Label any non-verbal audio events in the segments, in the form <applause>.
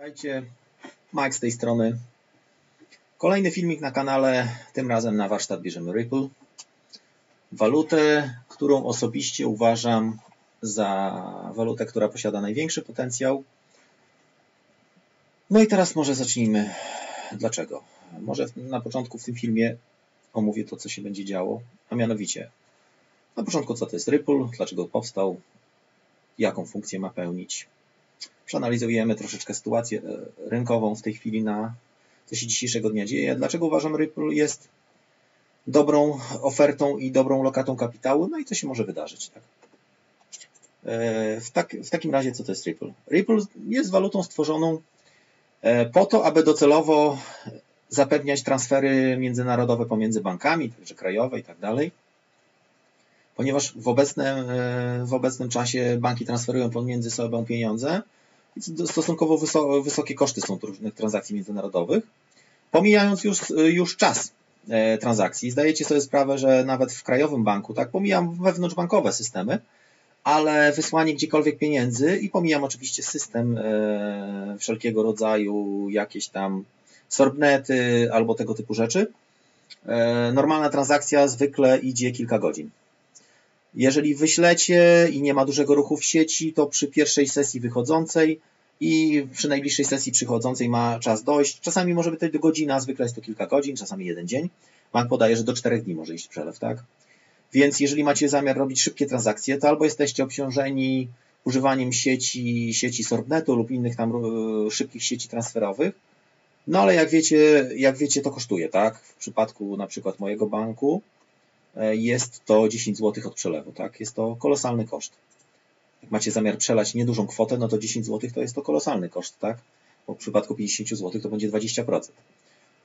Witajcie, Mike z tej strony. Kolejny filmik na kanale, tym razem na warsztat bierzemy Ripple. Walutę, którą osobiście uważam za walutę, która posiada największy potencjał. No i teraz może zacznijmy. Dlaczego? Może na początku w tym filmie omówię to, co się będzie działo, a mianowicie na początku, co to jest Ripple, dlaczego powstał, jaką funkcję ma pełnić, Przeanalizujemy troszeczkę sytuację e, rynkową w tej chwili na co się dzisiejszego dnia dzieje. Dlaczego uważam Ripple jest dobrą ofertą i dobrą lokatą kapitału, no i co się może wydarzyć. Tak? E, w, tak, w takim razie, co to jest Ripple? Ripple jest walutą stworzoną e, po to, aby docelowo zapewniać transfery międzynarodowe pomiędzy bankami, także krajowe i tak dalej. Ponieważ w obecnym, w obecnym czasie banki transferują pomiędzy sobą pieniądze, stosunkowo wysokie koszty są różnych transakcji międzynarodowych. Pomijając już, już czas e, transakcji, zdajecie sobie sprawę, że nawet w krajowym banku, tak, pomijam wewnątrzbankowe systemy, ale wysłanie gdziekolwiek pieniędzy i pomijam oczywiście system e, wszelkiego rodzaju, jakieś tam sorbnety albo tego typu rzeczy. E, normalna transakcja zwykle idzie kilka godzin. Jeżeli wyślecie i nie ma dużego ruchu w sieci, to przy pierwszej sesji wychodzącej i przy najbliższej sesji przychodzącej ma czas dojść. Czasami może być to godzina, zwykle jest to kilka godzin, czasami jeden dzień. Bank podaje, że do czterech dni może iść przelew, tak? Więc jeżeli macie zamiar robić szybkie transakcje, to albo jesteście obciążeni używaniem sieci, sieci Sorbnetu lub innych tam e, szybkich sieci transferowych. No ale jak wiecie, jak wiecie, to kosztuje, tak? W przypadku na przykład mojego banku jest to 10 zł od przelewu, tak? Jest to kolosalny koszt. Jak macie zamiar przelać niedużą kwotę, no to 10 zł to jest to kolosalny koszt, tak? Bo w przypadku 50 zł to będzie 20%.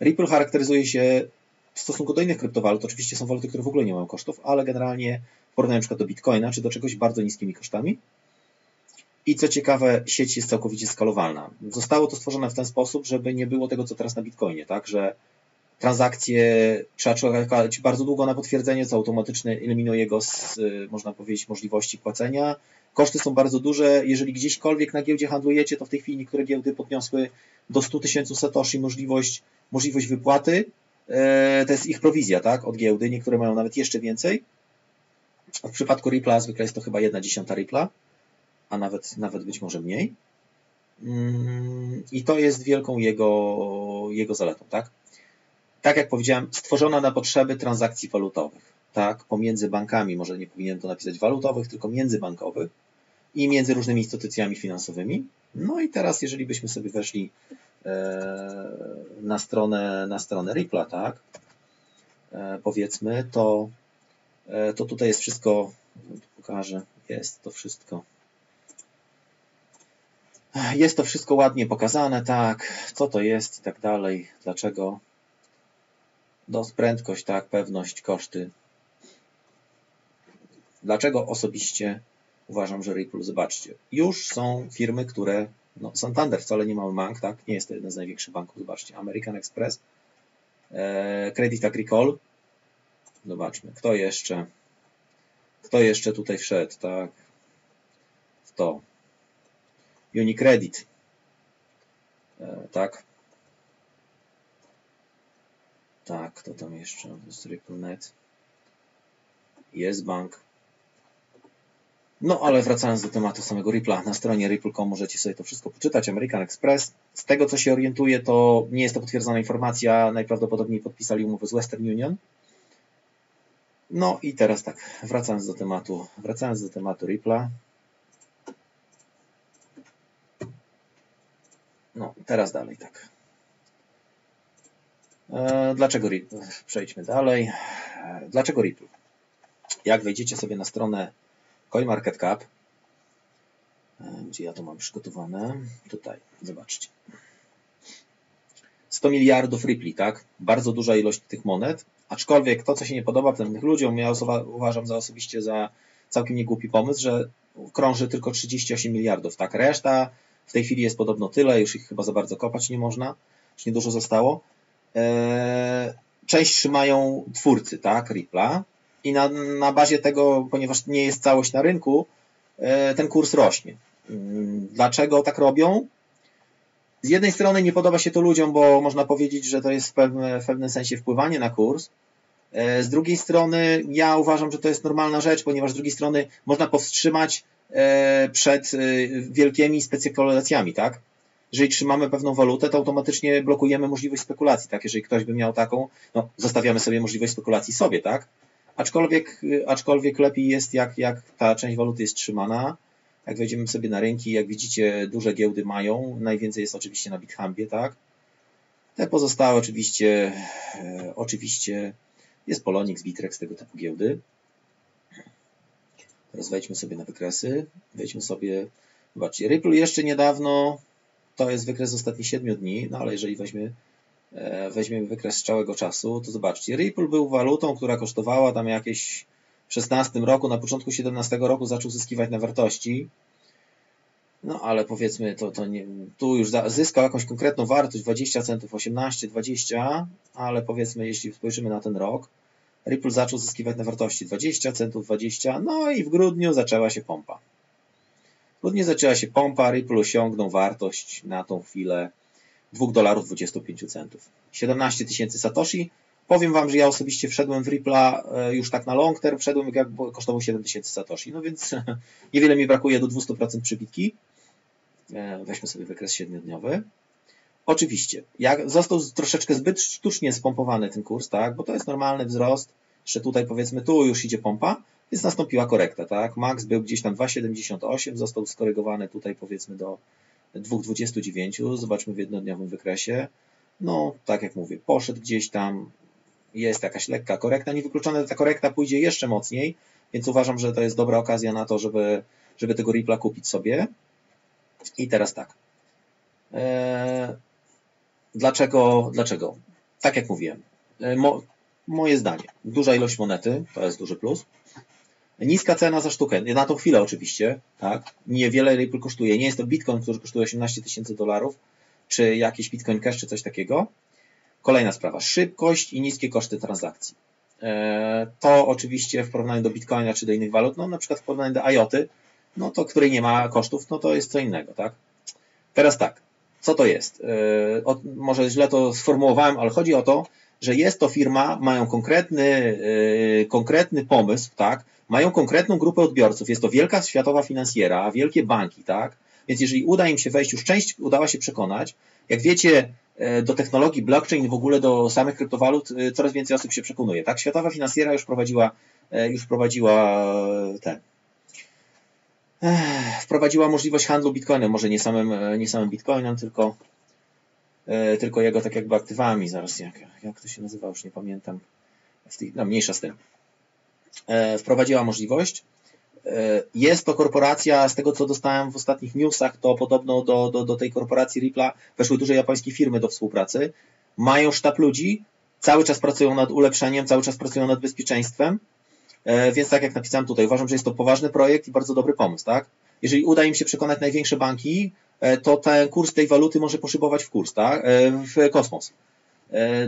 Ripple charakteryzuje się w stosunku do innych kryptowalut, oczywiście są waluty, które w ogóle nie mają kosztów, ale generalnie w porównaniu np. do Bitcoina, czy do czegoś bardzo niskimi kosztami. I co ciekawe, sieć jest całkowicie skalowalna. Zostało to stworzone w ten sposób, żeby nie było tego, co teraz na Bitcoinie, tak? Że transakcje trzeba czekać bardzo długo na potwierdzenie, co automatycznie eliminuje go z, można powiedzieć, możliwości płacenia. Koszty są bardzo duże. Jeżeli gdzieśkolwiek na giełdzie handlujecie, to w tej chwili niektóre giełdy podniosły do 100 tysięcy satoshi możliwość, możliwość wypłaty. E, to jest ich prowizja, tak, od giełdy. Niektóre mają nawet jeszcze więcej. W przypadku Ripple'a zwykle jest to chyba jedna dziesiąta Ripple'a, a nawet, nawet być może mniej. Mm, I to jest wielką jego, jego zaletą, tak? Tak jak powiedziałem, stworzona na potrzeby transakcji walutowych, tak, pomiędzy bankami, może nie powinienem to napisać walutowych, tylko międzybankowych i między różnymi instytucjami finansowymi. No i teraz, jeżeli byśmy sobie weszli e, na stronę, na stronę Ripple'a, tak, e, powiedzmy, to, e, to tutaj jest wszystko, pokażę, jest to wszystko. Jest to wszystko ładnie pokazane, tak, co to jest i tak dalej, dlaczego. DOS, prędkość, tak, pewność, koszty. Dlaczego osobiście uważam, że Ripple, zobaczcie, już są firmy, które, no Santander wcale nie mamy bank, tak, nie jest to jeden z największych banków, zobaczcie, American Express, e, Credit Agricole, zobaczmy, kto jeszcze, kto jeszcze tutaj wszedł, tak, w to, Unicredit, e, tak, tak, kto tam jeszcze, to jest RippleNet, jest bank, no ale wracając do tematu samego Ripple'a, na stronie ripple.com możecie sobie to wszystko poczytać, American Express. Z tego co się orientuję, to nie jest to potwierdzona informacja, najprawdopodobniej podpisali umowę z Western Union. No i teraz tak, wracając do tematu, wracając do tematu Ripple'a. No, teraz dalej, tak. E, dlaczego Ripple? Przejdźmy dalej. E, dlaczego Ripple? Jak wejdziecie sobie na stronę CoinMarketCap, e, gdzie ja to mam przygotowane, tutaj, zobaczcie. 100 miliardów Ripple, tak? Bardzo duża ilość tych monet, aczkolwiek to, co się nie podoba pewnych ludziom, ja uważam za osobiście za całkiem niegłupi pomysł, że krąży tylko 38 miliardów, tak? Reszta w tej chwili jest podobno tyle, już ich chyba za bardzo kopać nie można, już niedużo zostało. E, część trzymają twórcy, tak? Ripple'a, i na, na bazie tego, ponieważ nie jest całość na rynku, e, ten kurs rośnie. Mm, dlaczego tak robią? z jednej strony nie podoba się to ludziom, bo można powiedzieć, że to jest w pewnym, w pewnym sensie wpływanie na kurs. E, z drugiej strony ja uważam, że to jest normalna rzecz, ponieważ z drugiej strony można powstrzymać przed wielkimi spekulacjami, tak? Jeżeli trzymamy pewną walutę, to automatycznie blokujemy możliwość spekulacji, tak? Jeżeli ktoś by miał taką, no zostawiamy sobie możliwość spekulacji sobie, tak? Aczkolwiek, aczkolwiek lepiej jest, jak, jak ta część waluty jest trzymana, jak wejdziemy sobie na rynki, jak widzicie, duże giełdy mają. Najwięcej jest oczywiście na BitHambie, tak? Te pozostałe oczywiście, e, oczywiście jest Polonix, Bitrex, tego typu giełdy. Teraz wejdźmy sobie na wykresy. Wejdźmy sobie, zobaczcie, Ripple jeszcze niedawno, to jest wykres z ostatnich 7 dni, no ale jeżeli weźmie, e, weźmiemy wykres z całego czasu, to zobaczcie, Ripple był walutą, która kosztowała tam jakieś 16 roku, na początku 17 roku zaczął zyskiwać na wartości. No ale powiedzmy, to, to nie, tu już zyskał jakąś konkretną wartość 20 centów, 18, 20, ale powiedzmy, jeśli spojrzymy na ten rok, Ripple zaczął zyskiwać na wartości 20 centów, 20, no i w grudniu zaczęła się pompa. Grudniu zaczęła się pompa, Ripple osiągnął wartość na tą chwilę 2 dolarów 25 centów. 17 tysięcy satoshi, Powiem Wam, że ja osobiście wszedłem w Ripple'a e, już tak na long term, wszedłem jak kosztował 7000 satoshi, no więc <laughs> niewiele mi brakuje do 200% przybitki. E, weźmy sobie wykres 7-dniowy. Oczywiście, jak został troszeczkę zbyt sztucznie spompowany ten kurs, tak, bo to jest normalny wzrost, jeszcze tutaj powiedzmy tu już idzie pompa, więc nastąpiła korekta, tak, max był gdzieś tam 2,78, został skorygowany tutaj powiedzmy do 2,29, zobaczmy w jednodniowym wykresie, no tak jak mówię, poszedł gdzieś tam, jest jakaś lekka korekta. Niewykluczone, ta korekta pójdzie jeszcze mocniej, więc uważam, że to jest dobra okazja na to, żeby, żeby tego Ripple'a kupić sobie. I teraz tak. Eee, dlaczego? Dlaczego? Tak jak mówiłem. Eee, mo, moje zdanie. Duża ilość monety, to jest duży plus. Niska cena za sztukę, na tą chwilę oczywiście, tak? Niewiele Ripple kosztuje. Nie jest to Bitcoin, który kosztuje 18 tysięcy dolarów, czy jakiś Bitcoin Cash, czy coś takiego. Kolejna sprawa, szybkość i niskie koszty transakcji. E, to oczywiście w porównaniu do Bitcoina czy do innych walut, no na przykład w porównaniu do IOTY, no to której nie ma kosztów, no to jest co innego, tak? Teraz tak, co to jest? E, może źle to sformułowałem, ale chodzi o to, że jest to firma, mają konkretny, e, konkretny pomysł, tak? Mają konkretną grupę odbiorców. Jest to wielka światowa finansjera, wielkie banki, tak? Więc jeżeli uda im się wejść, już część udała się przekonać, jak wiecie, E, do technologii blockchain, w ogóle do samych kryptowalut e, coraz więcej osób się przekonuje. Tak, Światowa Finansjera już prowadziła, e, już prowadziła ten, wprowadziła możliwość handlu bitcoinem, może nie samym, nie samym bitcoinem, tylko, tylko jego tak jakby aktywami. Zaraz, jak, jak to się nazywa, już nie pamiętam. No, mniejsza z tym. Wprowadziła możliwość E, jest to korporacja, z tego co dostałem w ostatnich newsach, to podobno do, do, do tej korporacji Ripla weszły duże japońskie firmy do współpracy. Mają sztab ludzi, cały czas pracują nad ulepszeniem, cały czas pracują nad bezpieczeństwem. E, więc tak jak napisałem tutaj, uważam, że jest to poważny projekt i bardzo dobry pomysł, tak? Jeżeli uda im się przekonać największe banki, e, to ten kurs tej waluty może poszybować w kurs, tak? W kosmos.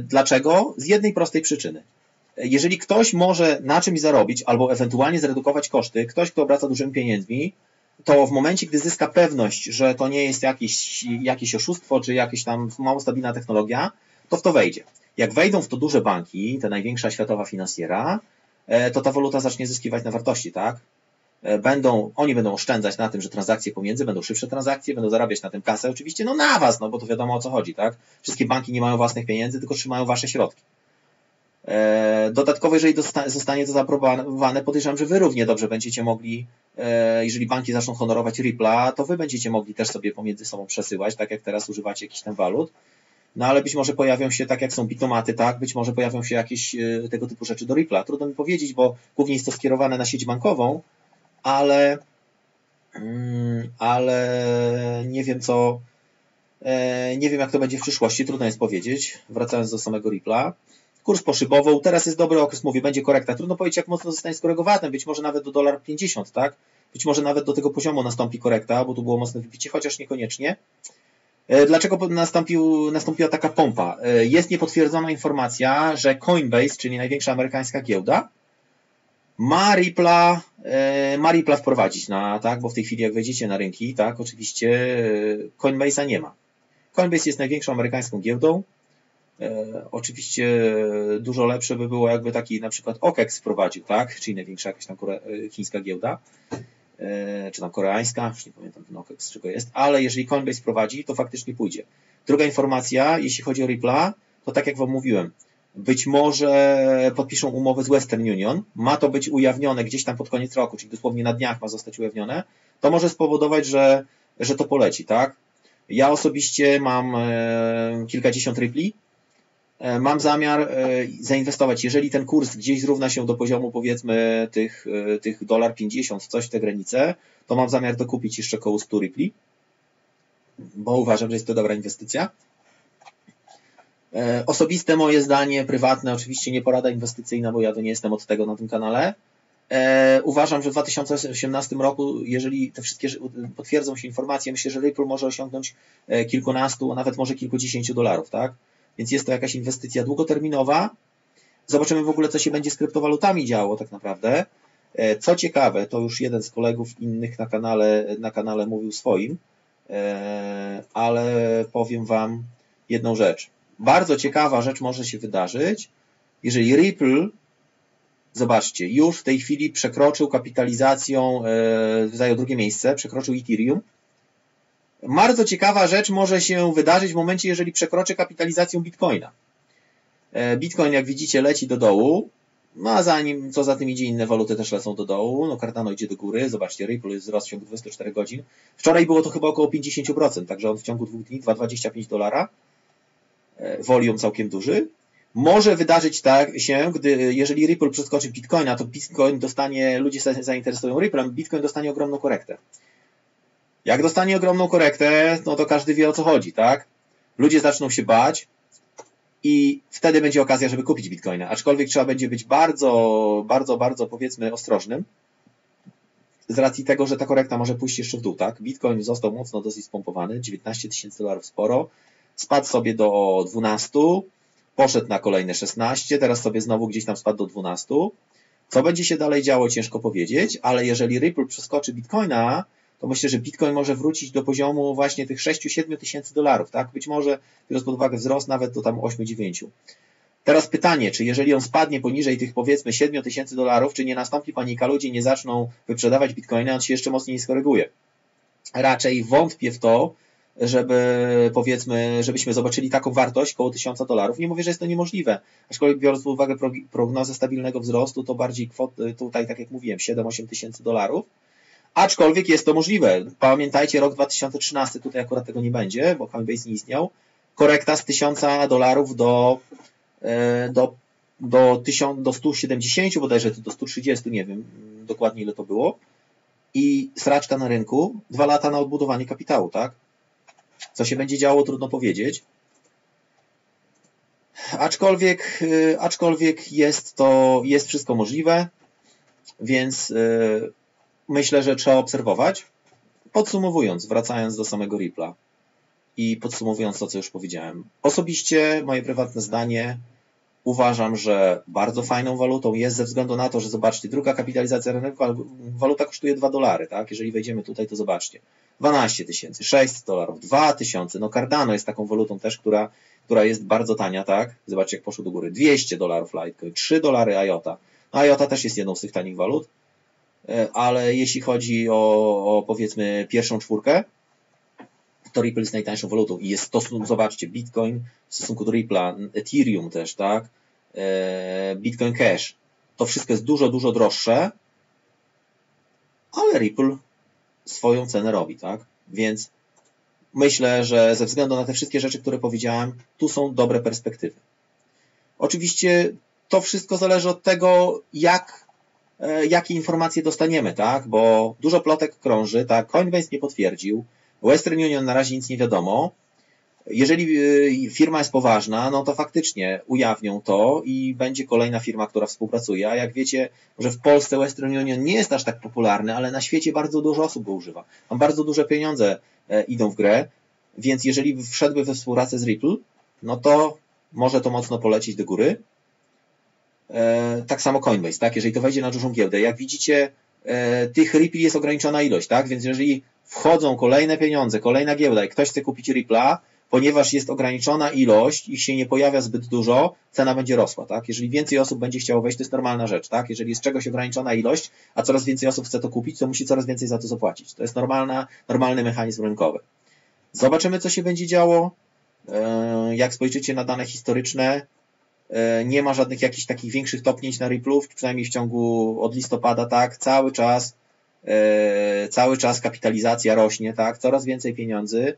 Dlaczego? Z jednej prostej przyczyny jeżeli ktoś może na czymś zarobić albo ewentualnie zredukować koszty, ktoś, kto obraca dużymi pieniędzmi, to w momencie, gdy zyska pewność, że to nie jest jakieś, jakieś oszustwo, czy jakaś tam mało stabilna technologia, to w to wejdzie. Jak wejdą w to duże banki, ta największa światowa finansjera, e, to ta waluta zacznie zyskiwać na wartości, tak? E, będą, oni będą oszczędzać na tym, że transakcje pomiędzy będą szybsze transakcje, będą zarabiać na tym kasę, oczywiście, no na was, no bo to wiadomo o co chodzi, tak? Wszystkie banki nie mają własnych pieniędzy, tylko trzymają wasze środki. E, dodatkowo, jeżeli zostanie to zaaprobowane, podejrzewam, że Wy równie dobrze będziecie mogli, e, jeżeli banki zaczną honorować Ripple'a, to Wy będziecie mogli też sobie pomiędzy sobą przesyłać, tak jak teraz używacie jakichś tam walut. No ale być może pojawią się, tak jak są bitomaty, tak, być może pojawią się jakieś tego typu rzeczy do Ripple'a. Trudno mi powiedzieć, bo głównie jest to skierowane na sieć bankową, ale, mm, ale nie wiem co, nie wiem jak to będzie w przyszłości, trudno jest powiedzieć, wracając do samego Ripple'a. Kurs poszybował, teraz jest dobry okres, mówię, będzie korekta. Trudno powiedzieć, jak mocno zostanie skorygowany, być może nawet do dolar 50, tak? Być może nawet do tego poziomu nastąpi korekta, bo tu było mocne wybicie, chociaż niekoniecznie. E, dlaczego nastąpił, nastąpiła taka pompa? E, jest niepotwierdzona informacja, że Coinbase, czyli największa amerykańska giełda, ma Ripple'a, e, ma wprowadzić na, tak, bo w tej chwili jak wejdziecie na rynki, tak, oczywiście Coinbase'a nie ma. Coinbase jest największą amerykańską giełdą. E, oczywiście dużo lepsze by było, jakby taki na przykład OKEX wprowadził, tak? Czyli największa jakaś tam chińska giełda, e, czy tam koreańska, już nie pamiętam ten OKEX z czego jest, ale jeżeli Coinbase wprowadzi, to faktycznie pójdzie. Druga informacja, jeśli chodzi o Ripple'a, to tak jak Wam mówiłem, być może podpiszą umowę z Western Union, ma to być ujawnione gdzieś tam pod koniec roku, czyli dosłownie na dniach ma zostać ujawnione, to może spowodować, że, że to poleci, tak? Ja osobiście mam e, kilkadziesiąt ripli, e, mam zamiar e, zainwestować, jeżeli ten kurs gdzieś zrówna się do poziomu powiedzmy tych, tych dolar 50, coś w te granice, to mam zamiar dokupić jeszcze koło 100 ripli, bo uważam, że jest to dobra inwestycja. E, osobiste moje zdanie, prywatne, oczywiście nie porada inwestycyjna, bo ja to nie jestem od tego na tym kanale. E, uważam, że w 2018 roku, jeżeli te wszystkie potwierdzą się informacje, myślę, że Ripple może osiągnąć e, kilkunastu, a nawet może kilkudziesięciu dolarów, tak? Więc jest to jakaś inwestycja długoterminowa. Zobaczymy w ogóle, co się będzie z kryptowalutami działo tak naprawdę. Co ciekawe, to już jeden z kolegów innych na kanale, na kanale mówił swoim, ale powiem Wam jedną rzecz bardzo ciekawa rzecz może się wydarzyć, jeżeli Ripple, zobaczcie, już w tej chwili przekroczył kapitalizacją, e, zajął drugie miejsce, przekroczył Ethereum. Bardzo ciekawa rzecz może się wydarzyć w momencie, jeżeli przekroczy kapitalizacją Bitcoina. E, Bitcoin, jak widzicie, leci do dołu, no a zanim, co za tym idzie, inne waluty też lecą do dołu. No Cardano idzie do góry. Zobaczcie, Ripple jest wzrost w ciągu 24 godzin. Wczoraj było to chyba około 50%, także on w ciągu dwóch dni 2,25 dolara. E, volume całkiem duży. Może wydarzyć tak się, gdy, jeżeli Ripple przeskoczy Bitcoina, to Bitcoin dostanie, ludzie się zainteresują Ripplem, Bitcoin dostanie ogromną korektę. Jak dostanie ogromną korektę, no to każdy wie o co chodzi, tak? Ludzie zaczną się bać i wtedy będzie okazja, żeby kupić Bitcoina. Aczkolwiek trzeba będzie być bardzo, bardzo, bardzo powiedzmy ostrożnym z racji tego, że ta korekta może pójść jeszcze w dół, tak? Bitcoin został mocno dosyć spompowany, 19 tysięcy dolarów sporo spadł sobie do 12, poszedł na kolejne 16, teraz sobie znowu gdzieś tam spadł do 12. Co będzie się dalej działo, ciężko powiedzieć, ale jeżeli Ripple przeskoczy Bitcoina, to myślę, że Bitcoin może wrócić do poziomu właśnie tych 6-7 tysięcy dolarów, tak? Być może, biorąc pod uwagę wzrost, nawet do tam 8-9. Teraz pytanie, czy jeżeli on spadnie poniżej tych powiedzmy 7 tysięcy dolarów, czy nie nastąpi panika, ludzie nie zaczną wyprzedawać Bitcoina, on się jeszcze mocniej skoryguje. Raczej wątpię w to, żeby powiedzmy, żebyśmy zobaczyli taką wartość koło 1000 dolarów. Nie mówię, że jest to niemożliwe, aczkolwiek biorąc pod uwagę prognozę stabilnego wzrostu, to bardziej kwot, tutaj, tak jak mówiłem, 7-8 tysięcy dolarów. Aczkolwiek jest to możliwe. Pamiętajcie, rok 2013, tutaj akurat tego nie będzie, bo Coinbase nie istniał. Korekta z 1000 dolarów do, e, do, do, 1000, do 170, bodajże do 130, nie wiem dokładnie ile to było. I sraczka na rynku, dwa lata na odbudowanie kapitału, tak? Co się będzie działo, trudno powiedzieć. Aczkolwiek, y, aczkolwiek jest to, jest wszystko możliwe, więc y, myślę, że trzeba obserwować. Podsumowując, wracając do samego Ripla i podsumowując to, co już powiedziałem. Osobiście, moje prywatne zdanie, uważam, że bardzo fajną walutą jest ze względu na to, że zobaczcie, druga kapitalizacja rynku, waluta kosztuje 2 dolary, tak? Jeżeli wejdziemy tutaj, to zobaczcie. 12 tysięcy, 600 dolarów, 2 tysiące. No Cardano jest taką walutą też, która, która jest bardzo tania, tak? Zobaczcie, jak poszło do góry. 200 dolarów Litecoin, 3 dolary IOTA. No IOTA też jest jedną z tych tanich walut, e, ale jeśli chodzi o, o powiedzmy pierwszą czwórkę, to Ripple jest najtańszą walutą i jest stosunek, zobaczcie, Bitcoin w stosunku do Ripple'a, Ethereum też, tak? E, Bitcoin Cash. To wszystko jest dużo, dużo droższe, ale Ripple swoją cenę robi, tak? Więc myślę, że ze względu na te wszystkie rzeczy, które powiedziałem, tu są dobre perspektywy. Oczywiście to wszystko zależy od tego, jak, e, jakie informacje dostaniemy, tak? Bo dużo plotek krąży, tak? Coinbase nie potwierdził, Western Union na razie nic nie wiadomo, jeżeli y, firma jest poważna, no to faktycznie ujawnią to i będzie kolejna firma, która współpracuje. A jak wiecie, że w Polsce Western Union nie jest aż tak popularny, ale na świecie bardzo dużo osób go używa. Tam bardzo duże pieniądze e, idą w grę, więc jeżeli wszedłby we współpracę z Ripple, no to może to mocno polecieć do góry. E, tak samo Coinbase, tak? Jeżeli to wejdzie na dużą giełdę. Jak widzicie, e, tych Ripple jest ograniczona ilość, tak? Więc jeżeli wchodzą kolejne pieniądze, kolejna giełda i ktoś chce kupić Ripple'a, ponieważ jest ograniczona ilość, ich się nie pojawia zbyt dużo, cena będzie rosła, tak? Jeżeli więcej osób będzie chciało wejść, to jest normalna rzecz, tak? Jeżeli jest czegoś ograniczona ilość, a coraz więcej osób chce to kupić, to musi coraz więcej za to zapłacić. To jest normalna, normalny mechanizm rynkowy. Zobaczymy, co się będzie działo. E, jak spojrzycie na dane historyczne, e, nie ma żadnych jakichś takich większych topnięć na Ripple'ów, przynajmniej w ciągu od listopada, tak? Cały czas, e, cały czas kapitalizacja rośnie, tak? Coraz więcej pieniędzy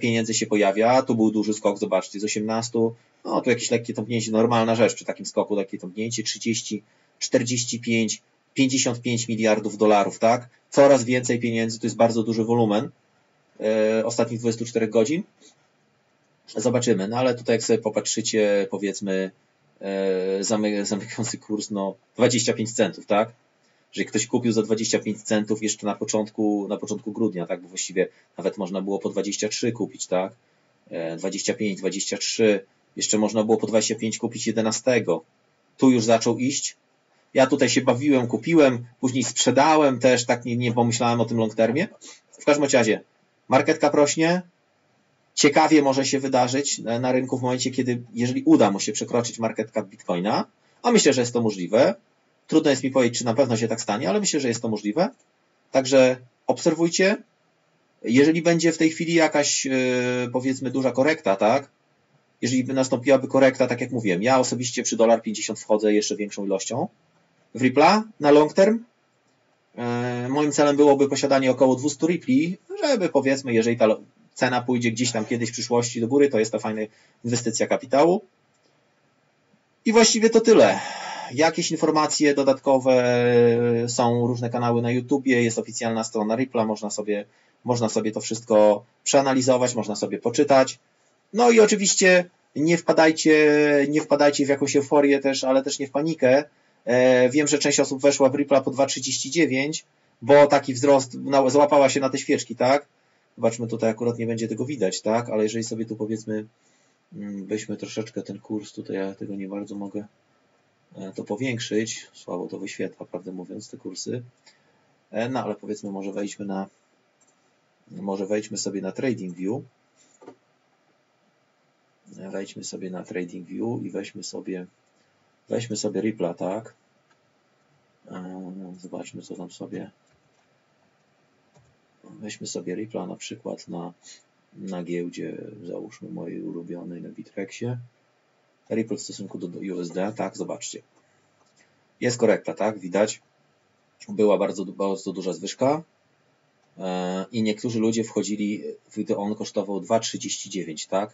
pieniędzy się pojawia. Tu był duży skok, zobaczcie, z 18. No tu jakieś lekkie tąpnięcie, normalna rzecz przy takim skoku, lekkie tąpnięcie, 30, 45, 55 miliardów dolarów, tak? Coraz więcej pieniędzy, to jest bardzo duży wolumen e, ostatnich 24 godzin. Zobaczymy, no ale tutaj jak sobie popatrzycie, powiedzmy, e, zamykający kurs, no 25 centów, tak? Że ktoś kupił za 25 centów jeszcze na początku, na początku grudnia, tak, bo właściwie nawet można było po 23 kupić, tak, 25, e, 23, jeszcze można było po 25 kupić 11. Tu już zaczął iść. Ja tutaj się bawiłem, kupiłem, później sprzedałem też, tak nie, nie pomyślałem o tym long termie. W każdym razie, marketka prośnie, ciekawie może się wydarzyć na rynku w momencie, kiedy, jeżeli uda mu się przekroczyć marketka Bitcoina, a myślę, że jest to możliwe, Trudno jest mi powiedzieć, czy na pewno się tak stanie, ale myślę, że jest to możliwe. Także obserwujcie. Jeżeli będzie w tej chwili jakaś, e, powiedzmy, duża korekta, tak? Jeżeli by nastąpiłaby korekta, tak jak mówiłem, ja osobiście przy dolar 50 wchodzę jeszcze większą ilością. W Ripple'a na long term e, moim celem byłoby posiadanie około 200 Ripli, żeby powiedzmy, jeżeli ta cena pójdzie gdzieś tam kiedyś w przyszłości do góry, to jest to fajna inwestycja kapitału. I właściwie to tyle. Jakieś informacje dodatkowe są, różne kanały na YouTubie, jest oficjalna strona Ripla, można sobie, można sobie to wszystko przeanalizować, można sobie poczytać. No i oczywiście nie wpadajcie, nie wpadajcie w jakąś euforię też, ale też nie w panikę. E, wiem, że część osób weszła w Ripla po 2,39, bo taki wzrost złapała się na te świeczki, tak? Zobaczmy, tutaj akurat nie będzie tego widać, tak? Ale jeżeli sobie tu powiedzmy mm, weźmy troszeczkę ten kurs, tutaj ja tego nie bardzo mogę E, to powiększyć. Słabo to wyświetla, prawdę mówiąc, te kursy. E, no ale powiedzmy, może wejdźmy na może wejdźmy sobie na Trading View. E, wejdźmy sobie na Trading View i weźmy sobie weźmy sobie Ripple, tak? Zobaczmy, co tam sobie weźmy sobie Ripple na przykład na, na giełdzie, załóżmy mojej ulubionej na Bitrexie. Ripple w stosunku do USD, tak, zobaczcie. Jest korekta, tak, widać. Była bardzo, bardzo duża zwyżka e, i niektórzy ludzie wchodzili, gdy on kosztował 2,39, tak.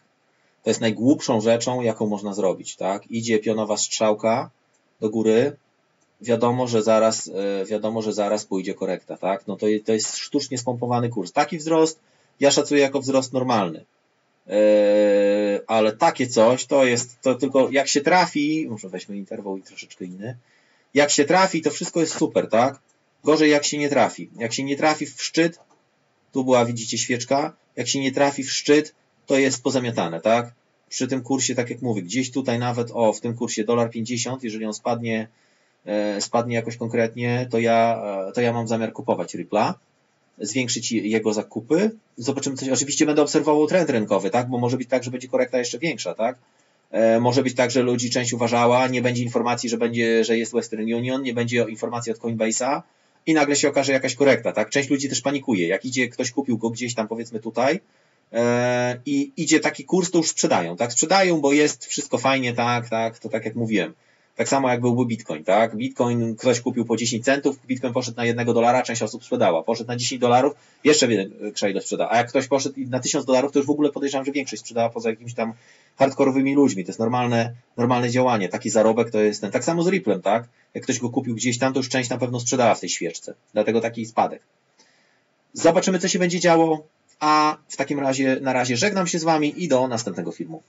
To jest najgłupszą rzeczą, jaką można zrobić, tak. Idzie pionowa strzałka do góry, wiadomo, że zaraz, e, wiadomo, że zaraz pójdzie korekta, tak. No to, to jest sztucznie spompowany kurs. Taki wzrost ja szacuję jako wzrost normalny. Eee, ale takie coś to jest, to tylko jak się trafi, może weźmy interwał i troszeczkę inny, jak się trafi, to wszystko jest super, tak? Gorzej jak się nie trafi. Jak się nie trafi w szczyt, tu była, widzicie, świeczka, jak się nie trafi w szczyt, to jest pozamiatane, tak? Przy tym kursie, tak jak mówię, gdzieś tutaj nawet, o, w tym kursie dolar 50, jeżeli on spadnie, e, spadnie jakoś konkretnie, to ja, e, to ja mam zamiar kupować Ripple'a zwiększyć jego zakupy. Zobaczymy coś. Oczywiście będę obserwował trend rynkowy, tak? Bo może być tak, że będzie korekta jeszcze większa, tak? E, może być tak, że ludzi część uważała, nie będzie informacji, że będzie, że jest Western Union, nie będzie informacji od Coinbase'a i nagle się okaże jakaś korekta, tak? Część ludzi też panikuje. Jak idzie, ktoś kupił go gdzieś tam, powiedzmy tutaj, e, i idzie taki kurs, to już sprzedają, tak? Sprzedają, bo jest wszystko fajnie, tak, tak, to tak jak mówiłem. Tak samo jak byłby Bitcoin, tak? Bitcoin ktoś kupił po 10 centów, Bitcoin poszedł na 1 dolara, część osób sprzedała. Poszedł na 10 dolarów, jeszcze większa ilość sprzedała. A jak ktoś poszedł na 1000 dolarów, to już w ogóle podejrzewam, że większość sprzedała poza jakimiś tam hardkorowymi ludźmi. To jest normalne, normalne działanie. Taki zarobek to jest ten. Tak samo z Ripplem, tak? Jak ktoś go kupił gdzieś tam, to już część na pewno sprzedała w tej świeczce. Dlatego taki spadek. Zobaczymy, co się będzie działo. A w takim razie, na razie żegnam się z Wami i do następnego filmu.